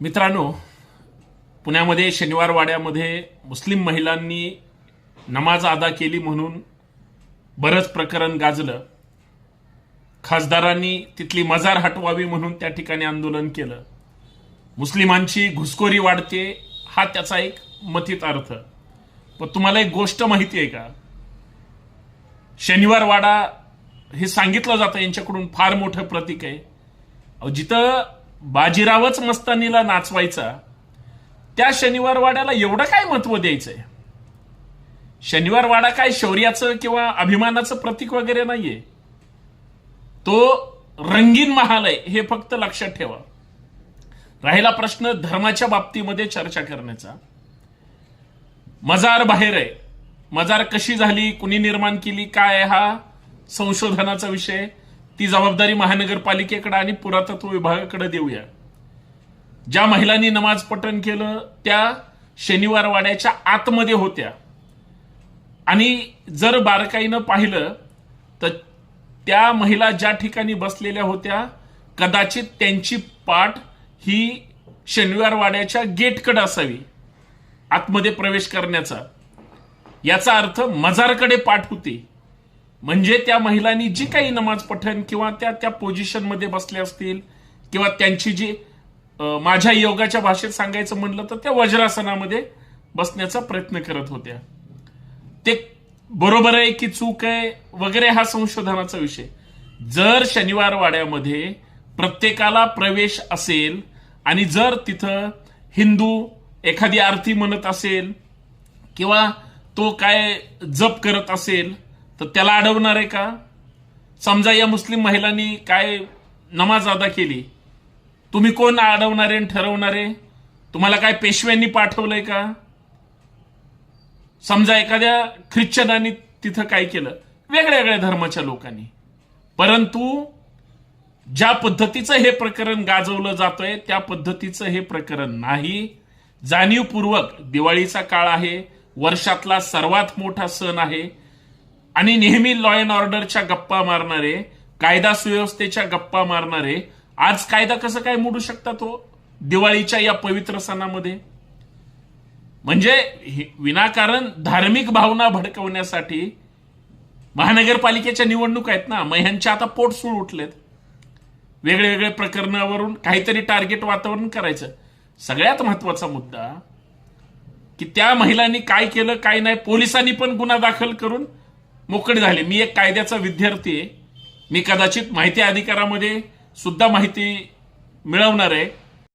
मित्रांनो पुण्यामध्ये शनिवार वाड्यामध्ये मुस्लिम महिलांनी नमाज अदा केली म्हणून बरंच प्रकरण गाजलं. खासदारांनी तिथली मजार हटवावी म्हणून त्या ठिकाणी आंदोलन केलं. मुस्लिमांची घुसखोरी वाढते हा त्याचा एक मथित अर्थ. पण तुम्हाला एक गोष्ट माहिती आहे का? शनिवार वाडा हे सांगितलं जातं यांच्याकडून फार मोठं प्रतीक आहे. अहो, जिथं बाजीरावच मस्तानीला नाचवायचा. त्या शनिवार वाड्याला एवढं काय महत्त्व द्यायचंय? शनिवार वाडा काय शौर्याचं किंवा अभिमानाचं प्रतीक वगैरे नाहीये. तो रंगीन महाल आहे हे फक्त लक्षात ठेवा. राहिला प्रश्न धर्माच्या बाबतीमध्ये चर्चा करण्याचा. मजार बाहेर आहे. मजार कशी झाली? कुणी निर्माण केली? काय हा संशोधनाचा विषय. ती जबाबदारी महानगरपालिकेकडे आणि पुरातत्व विभागाकडे देऊया. ज्या महिलांनी नमाज पठण केलं त्या शनिवार वाड्याच्या आतमध्ये होत्या. आणि जर बारकाईनं पाहिलं तर त्या महिला ज्या ठिकाणी बसलेल्या होत्या कदाचित त्यांची पाठ ही शनिवार वाड्याच्या गेटकडे असावी आतमध्ये प्रवेश करण्याचा. याचा अर्थ मजारकडे पाठ होती. म्हणजे त्या महिलांनी जी काही नमाज पठण किंवा त्या त्या पोझिशनमध्ये बसल्या असतील किंवा त्यांची जी माझ्या योगाच्या भाषेत सांगायचं म्हणलं तर त्या वज्रासनामध्ये बसण्याचा प्रयत्न करत होत्या. ते बरोबर आहे की चूक आहे वगैरे हा संशोधनाचा विषय. जर शनिवार वाड्यामध्ये प्रत्येकाला प्रवेश असेल आणि जर तिथं हिंदू एखादी आरती म्हणत असेल किंवा तो काय जप करत असेल तर त्याला अडवणार आहे का? समजा या मुस्लिम महिलांनी काय नमाज अदा केली तुम्ही कोण अडवणारे आणि ठरवणारे? तुम्हाला काय पेशव्यांनी पाठवलंय का? समजा एखाद्या ख्रिश्चनांनी तिथं काय केलं? वेगळ्या वेगळ्या धर्माच्या लोकांनी. परंतु ज्या पद्धतीचं हे प्रकरण गाजवलं जातंय त्या पद्धतीचं हे प्रकरण नाही. जाणीवपूर्वक दिवाळीचा काळ आहे वर्षातला सर्वात मोठा सण आहे. आणि नेहमी लॉ अँड ऑर्डरच्या गप्पा मारणारे कायदा सुव्यवस्थेच्या गप्पा मारणारे आज कायदा कसं काय मोडू शकतात तो दिवाळीच्या या पवित्र सणामध्ये. म्हणजे विनाकारण धार्मिक भावना भडकवण्यासाठी महानगरपालिकेच्या निवडणूक आहेत ना मग ह्यांच्या आता पोटसूळ उठलेत. वेगळे वेगळे प्रकरणावरून काहीतरी टार्गेट वातावरण करायचं. सगळ्यात महत्त्वाचा मुद्दा की त्या महिलांनी काय केलं काय नाही पोलिसांनी पण गुन्हा दाखल करून मोकळे झाले. मी एक कायद्याचा विद्यार्थी आहे. मी कदाचित माहिती अधिकारामध्ये सुद्धा माहिती मिळवणार आहे.